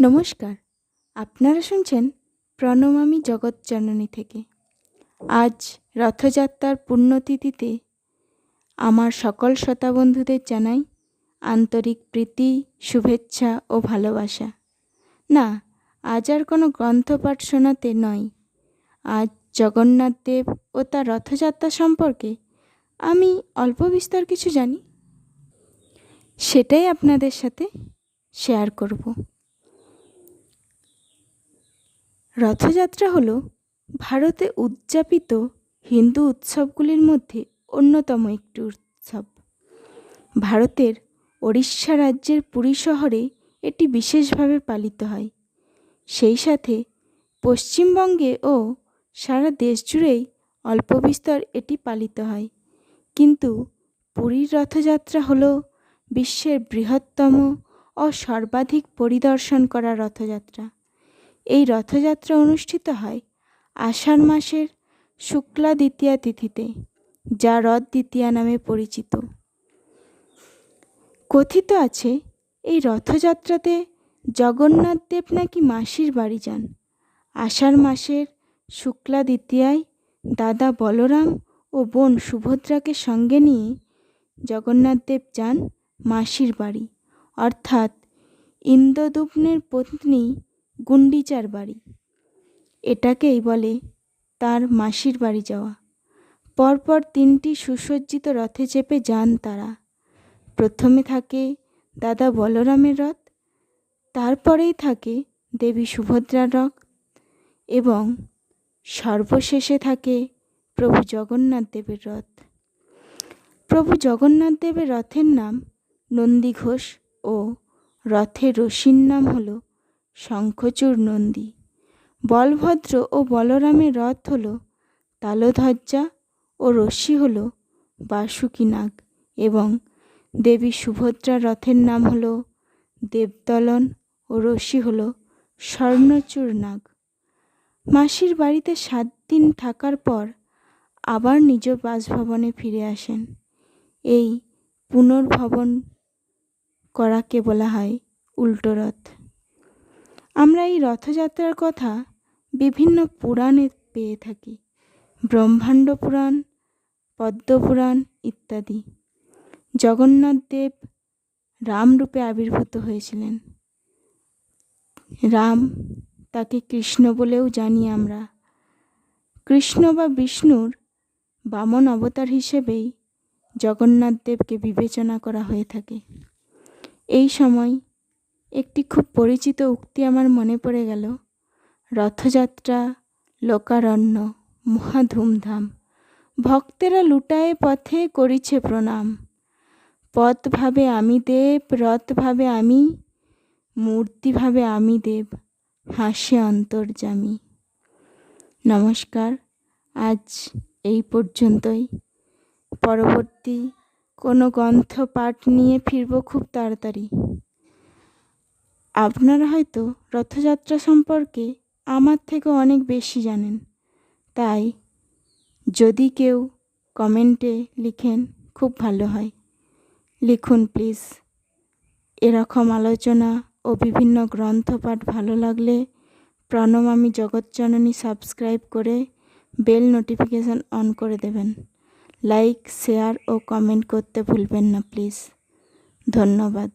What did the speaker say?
নমস্কার। আপনারা শুনছেন প্রণমামী জগৎজননী থেকে। আজ রথযাত্রার পুণ্যতিথিতে আমার সকল শ্রোতা বন্ধুদের জানাই আন্তরিক প্রীতি, শুভেচ্ছা ও ভালোবাসা। না, আজ আর কোনো গ্রন্থপাঠ শোনাতে নয়। আজ জগন্নাথ দেব ও তার রথযাত্রা সম্পর্কে আমি অল্প বিস্তর কিছু জানি। সেটাই আপনাদের সাথে শেয়ার করব। রথযাত্রা হলো ভারতে উদযাপিত হিন্দু উৎসবগুলির মধ্যে অন্যতম একটি উৎসব। ভারতের ওড়িশা রাজ্যের পুরী শহরে এটি বিশেষভাবে পালিত হয়। সেই সাথে পশ্চিমবঙ্গে ও সারা দেশ জুড়েই অল্প বিস্তর এটি পালিত হয়। কিন্তু পুরীর রথযাত্রা হল বিশ্বের বৃহত্তম ও সর্বাধিক পরিদর্শন করা রথযাত্রা। এই রথযাত্রা অনুষ্ঠিত হয় আষাঢ় মাসের শুক্লা দ্বিতীয়া তিথিতে, যা রথ দ্বিতীয়া নামে পরিচিত। কথিত আছে, এই রথযাত্রাতে জগন্নাথ দেব নাকি মাসির বাড়ি যান। আষাঢ় মাসের শুক্লা দ্বিতীয়ায় দাদা বলরাম ও বোন সুভদ্রাকে সঙ্গে নিয়ে জগন্নাথ দেব যান মাসির বাড়ি। অর্থাৎ ইন্দ্রদুম্নের পত্নী গুন্ডিচার বাড়ি। এটাকেই বলে তার মাসির বাড়ি যাওয়া। পরপর তিনটি সুসজ্জিত রথে চেপে যান তারা। প্রথমে থাকে দাদা বলরামের রথ, তারপরেই থাকে দেবী সুভদ্রার রথ এবং সর্বশেষে থাকে প্রভু জগন্নাথ দেবের রথ। প্রভু জগন্নাথ দেবের রথের নাম নন্দী ঘোষ ও রথের রশির নাম হলো শঙ্খচূড় নন্দী। বলভদ্র ও বলরামের রথ হল তালধ্বজা ও রশ্মি হল বাসুকী নাগ এবং দেবী সুভদ্রার রথের নাম হল দেবদলন ও রশ্মি হল স্বর্ণচূড় নাগ। মাসির বাড়িতে সাত দিন থাকার পর আবার নিজ বাসভবনে ফিরে আসেন। এই পুনর্ভবন করাকে বলা হয় উল্টো রথ। আমরা এই রথযাত্রার কথা বিভিন্ন পুরাণে পেয়ে থাকি। ব্রহ্মাণ্ড পুরাণ পদ্মপুরাণ ইত্যাদি। জগন্নাথ দেব রামরূপে আবির্ভূত হয়েছিলেন। রাম তাকে কৃষ্ণ বলেও জানি আমরা। কৃষ্ণ বা বিষ্ণুর বামন অবতার হিসেবেই জগন্নাথ দেবকে বিবেচনা করা হয়ে থাকে। এই সময় একটি খুব পরিচিত উক্তি আমার মনে পড়ে গেল। রথযাত্রা, লোকারণ্য, মহা ধুমধাম। ভক্তেরা লুটায় পথে করিছে প্রণাম। পথ ভাবে আমি দেব, রথ ভাবে আমি, মূর্তি ভাবে আমি দেব, হাসে অন্তর্জামী নমস্কার, আজ এই পর্যন্তই। পরবর্তী কোনো গ্রন্থ পাঠ নিয়ে ফিরব খুব তাড়াতাড়ি। আপনারা হয়তো রথযাত্রা সম্পর্কে আমার থেকে অনেক বেশি জানেন। তাই যদি কেউ কমেন্টে লিখেন, খুব ভালো হয়। লিখুন প্লিজ। এরকম আলোচনা ও বিভিন্ন গ্রন্থপাঠ ভালো লাগলে প্রণমামী জগৎজননী সাবস্ক্রাইব করে বেল নোটিফিকেশান অন করে দেবেন। লাইক, শেয়ার ও কমেন্ট করতে ভুলবেন না প্লিজ। ধন্যবাদ।